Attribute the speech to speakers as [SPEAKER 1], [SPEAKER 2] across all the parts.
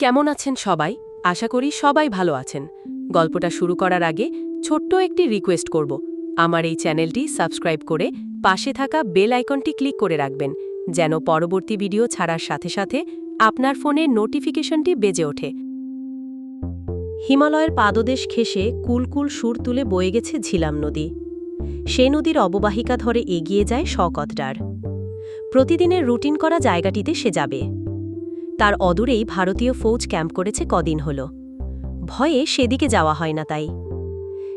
[SPEAKER 1] কেমন আছেন সবাই? আশা করি সবাই ভালো আছেন। গল্পটা শুরু করার আগে ছোট্ট একটি রিকোয়েস্ট করব। আমার এই চ্যানেলটি সাবস্ক্রাইব করে পাশে থাকা বেল আইকনটি ক্লিক করে রাখবেন, যেন পরবর্তী ভিডিও ছাড়ার সাথে সাথে আপনার ফোনে নোটিফিকেশনটি বেজে ওঠে। হিমালয়ের পাদদেশ ঘেঁষে কুলকুল সুর তুলে বয়ে গেছে ঝিলাম নদী। সে নদীর অববাহিকা ধরে এগিয়ে যায় শকতডার প্রতিদিনের রুটিন করা জায়গাটিতে সে যাবে। তার অদূরেই ভারতীয় ফৌজ ক্যাম্প করেছে কদিন হল। ভয়ে সেদিকে যাওয়া হয় না তাই।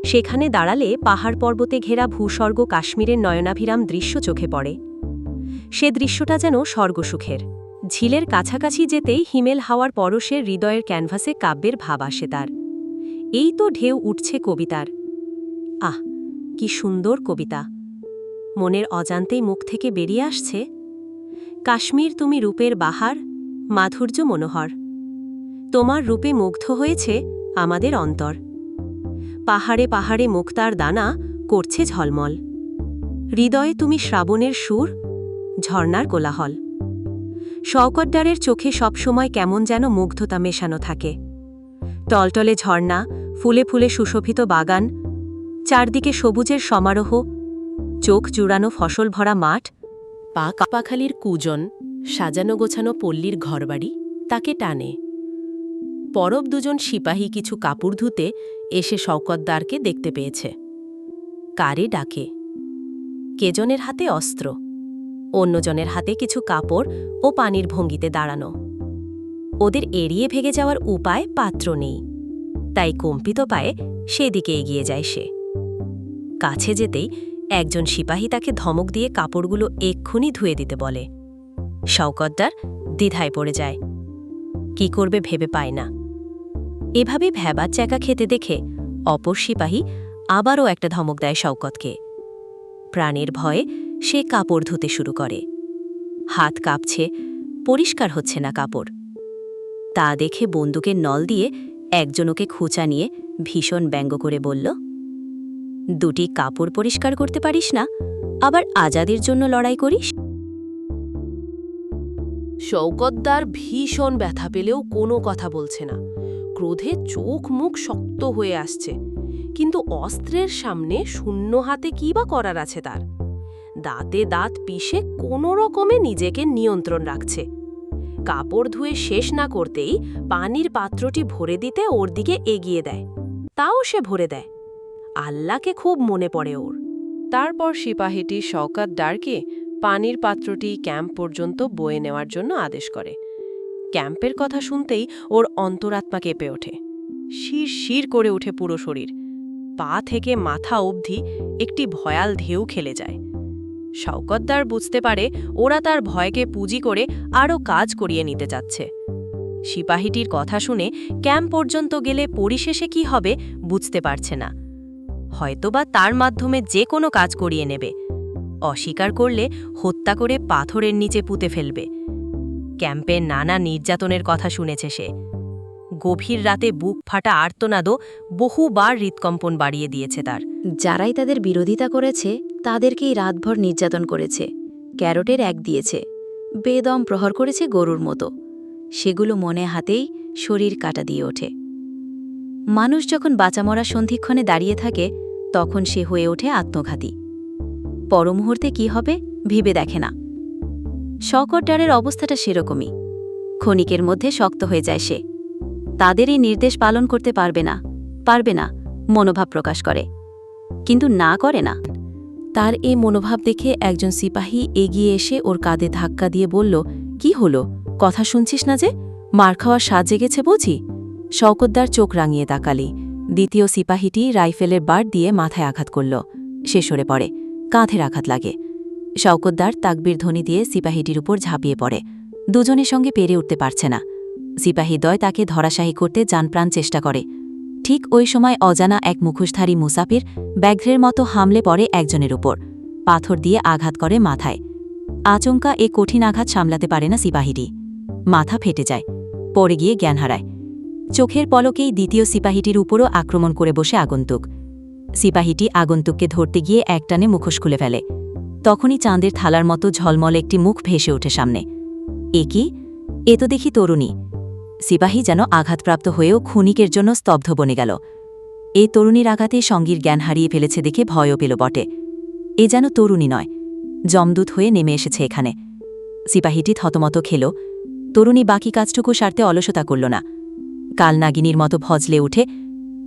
[SPEAKER 1] সেখানে দাঁড়ালে পাহাড় পর্বতে ঘেরা ভূস্বর্গ কাশ্মীরের নয়নাভিরাম দৃশ্য চোখে পড়ে। সে দৃশ্যটা যেন স্বর্গসুখের। ঝিলের কাছাকাছি যেতেই হিমেল হাওয়ার পরশের হৃদয়ের ক্যানভাসে কাব্যের ভাব আসে তার। এই তো ঢেউ উঠছে কবিতার। আহ, কি সুন্দর কবিতা। মনের অজান্তেই মুখ থেকে বেরিয়ে আসছে, কাশ্মীর তুমি রূপের বাহার মাধুর্য মনোহর। তোমার রূপে মুগ্ধ হয়েছে আমাদের অন্তর। পাহাড়ে পাহাড়ে মুক্তার দানা করছে ঝলমল। হৃদয়ে তুমি শ্রাবণের সুর ঝর্নার কোলাহল। শওকতদারের চোখে সবসময় কেমন যেন মুগ্ধতা মেশানো থাকে। টলটলে ঝর্ণা, ফুলে ফুলে সুশোভিত বাগান, চারদিকে সবুজের সমারোহ, চোখ জুড়ানো ফসল ভরা মাঠ, পা কাপাখালির কুজন। সাজানো গোছানো পল্লীর ঘরবাড়ি তাকে টানে। পরব দুজন সিপাহী কিছু কাপড় ধুতে এসে শওকতদারকে দেখতে পেয়েছে। কারে ডাকে? কেজনের হাতে অস্ত্র। অন্যজনের হাতে কিছু কাপড় ও পানির ভঙ্গিতে দাঁড়ানো। ওদের এড়িয়ে ভেগে যাওয়ার উপায় পাত্র নেই। তাই কম্পিত পায়ে সেদিকে এগিয়ে যায় সে। কাছে যেতেই একজন সিপাহী তাকে ধমক দিয়ে কাপড়গুলো এক্ষুনি ধুয়ে দিতে বলে। শওকতদার দ্বিধায় পড়ে যায়। কি করবে ভেবে পায় না। এভাবে ভ্যাবার চ্যাকা খেতে দেখে অপর সিপাহী আবারও একটা ধমক দেয় শওকতকে। প্রাণের ভয়ে সে কাপড় ধুতে শুরু করে। হাত কাঁপছে, পরিষ্কার হচ্ছে না কাপড়। তা দেখে বন্দুকের নল দিয়ে একজনকে খুঁচা নিয়ে ভীষণ ব্যঙ্গ করে বলল, দুটি কাপড় পরিষ্কার করতে পারিস না? আবার আজাদের জন্য লড়াই করিস? শৌকতদার ভীষণ ব্যথা পেলেও কোনো কথা বলছে না। ক্রোধে চোখ মুখ শক্ত হয়ে আসছে। কিন্তু অস্ত্রের সামনে শূন্য হাতে কী বা করার আছে তার? দাঁতে দাঁত পিষে কোনো রকমে নিজেকে নিয়ন্ত্রণ রাখছে। কাপড় ধুয়ে শেষ না করতেই পানির পাত্রটি ভরে দিতে ওর দিকে এগিয়ে দেয়। তাও সে ভরে দেয়। আল্লাহকে খুব মনে পড়ে ওর। তারপর সিপাহীটি শওকাত ডারকে পানির পাত্রটি ক্যাম্প পর্যন্ত বয়ে নেওয়ার জন্য আদেশ করে। ক্যাম্পের কথা শুনতেই ওর অন্তরাত্মা কেঁপে ওঠে। শির শির করে উঠে পুরো শরীর। পা থেকে মাথা অবধি একটি ভয়াল ঢেউ খেলে যায়। শওকতদার বুঝতে পারে ওরা তার ভয়কে পুঁজি করে আরও কাজ করিয়ে নিতে চাচ্ছে। সিপাহীটির কথা শুনে ক্যাম্প পর্যন্ত গেলে পরিশেষে কি হবে বুঝতে পারছে না। হয়তোবা তার মাধ্যমে যে কোনো কাজ করিয়ে নেবে। অস্বীকার করলে হত্যা করে পাথরের নিচে পুঁতে ফেলবে। ক্যাম্পে নানা নির্যাতনের কথা শুনেছে সে। গভীর রাতে বুক ফাটা আর্তনাদও বহুবার হৃৎকম্পন বাড়িয়ে দিয়েছে তার।
[SPEAKER 2] যারাই তাদের বিরোধিতা করেছে, তাদেরকেই রাতভর নির্যাতন করেছে। ক্যারোটের এক দিয়েছে। বেদম প্রহর করেছে গরুর মতো। সেগুলো মনে হাতেই শরীর কাটা দিয়ে ওঠে। মানুষ যখন বাঁচামরা সন্ধিক্ষণে দাঁড়িয়ে থাকে, তখন সে হয়ে ওঠে আত্মঘাতী। পরমুহূর্তে কি হবে ভেবে দেখে না। শকরডারের অবস্থাটা সেরকমই। ক্ষণিকের মধ্যে শক্ত হয়ে যায় সে। তাদের এই নির্দেশ পালন করতে পারবে না পারবে না, মনোভাব প্রকাশ করে। কিন্তু না করে না। তার এই মনোভাব দেখে একজন সিপাহী এগিয়ে এসে ওর কাঁধে ধাক্কা দিয়ে বলল, কি হলো? কথা শুনছিস না যে? মার খাওয়ার স্বাদ জেগেছে বুঝি? শওকতদার চোখ রাঙিয়ে তাকালি। দ্বিতীয় সিপাহীটি রাইফেলের বার দিয়ে মাথায় আঘাত করল। সে সরে পড়ে। কাঁধের আঘাত লাগে। শওকতদার তাকবির ধ্বনি দিয়ে সিপাহীটির উপর ঝাঁপিয়ে পড়ে। দুজনের সঙ্গে পেরে উঠতে পারছে না। সিপাহীদ্বয় তাকে ধরাশাহী করতে যানপ্রাণ চেষ্টা করে। ঠিক ওই সময় অজানা এক মুখোশধারী মুসাফির ব্যাঘ্রের মতো হামলে পড়ে একজনের উপর। পাথর দিয়ে আঘাত করে মাথায়। আচমকা এ কঠিন আঘাত সামলাতে পারে না সিপাহীটি। মাথা ফেটে যায়। পড়ে গিয়ে জ্ঞান হারায়। চোখের পলকেই দ্বিতীয় সিপাহীটির উপরও আক্রমণ করে বসে আগন্তুক। সিপাহীটি আগন্তুককে ধরতে গিয়ে একটানে মুখোশ খুলে ফেলে। তখনই চাঁদের থালার মতো ঝলমল একটি মুখ ভেসে ওঠে সামনে। এ কি? এ তো দেখি তরুণী
[SPEAKER 1] সিপাহী যেন আঘাতপ্রাপ্ত হয়েও ক্ষণিকের জন্য স্তব্ধ বনে গেল। এই তরুণীর আঘাতে সঙ্গীর জ্ঞান হারিয়ে ফেলেছে দেখে ভয়ও পেল বটে। এ যেন তরুণী নয়। জমদূত হয়ে নেমে এসেছে এখানে সিপাহীটি থতমত খেল। তরুণী বাকি কাজটুকু সারতে অলসতা করল না। কাল নাগিনীর মতো ভজলে উঠে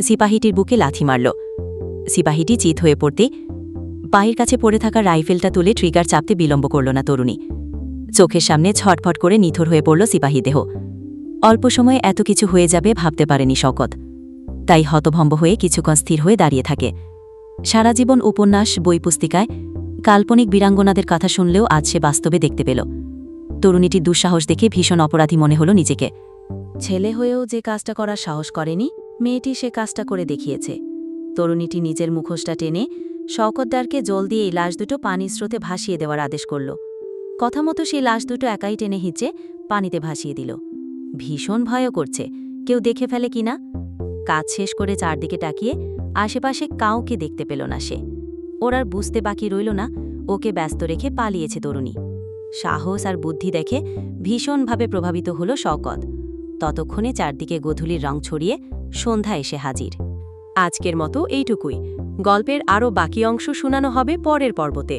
[SPEAKER 1] সিপাহীটির বুকে লাথি মারল। সিপাহীটি চিত হয়ে পড়তে পায়ের কাছে পড়ে থাকা রাইফেলটা তুলে ট্রিগার চাপতে বিলম্ব করল না তরুণী। চোখের সামনে ছটফট করে নিথর হয়ে পড়ল সিপাহী দেহ। অল্প সময়ে এত কিছু হয়ে যাবে ভাবতে পারেনি শকত তাই হতভম্ব হয়ে কিছুক্ষণ স্থির হয়ে দাঁড়িয়ে থাকে। সারা জীবন উপন্যাস, বই পুস্তিকায় কাল্পনিক বীরাঙ্গনাদের কথা শুনলেও আজ সে বাস্তবে দেখতে পেল। তরুণীটির দুঃসাহস দেখে ভীষণ অপরাধী মনে হল নিজেকে। ছেলে হয়েও যে কাজটা করার সাহস করেনি, মেয়েটি সে কাজটা করে দেখিয়েছে। তরুণীটি নিজের মুখোশটা টেনে শওকতদারকে জল দিয়ে এই লাশ দুটো পানির স্রোতে ভাসিয়ে দেওয়ার আদেশ করল। কথা মতো সেই লাশ দুটো একাই টেনে হিঁচে পানিতে ভাসিয়ে দিল। ভীষণ ভয়ও করছে। কেউ দেখে ফেলে কিনা কাজ শেষ করে চারদিকে তাকিয়ে আশেপাশে কাউকে দেখতে পেল না সে। ওর আর বুঝতে বাকি রইল না। ওকে ব্যস্ত রেখে পালিয়েছে তরুণী। সাহস আর বুদ্ধি দেখে ভীষণভাবে প্রভাবিত হল শওকত। ততক্ষণে চারদিকে গধূলির রং ছড়িয়ে সন্ধ্যা এসে হাজির।
[SPEAKER 3] আজকের মতো এইটুকুই। গল্পের আরও বাকি অংশ শোনানো হবে পরের পর্বতে।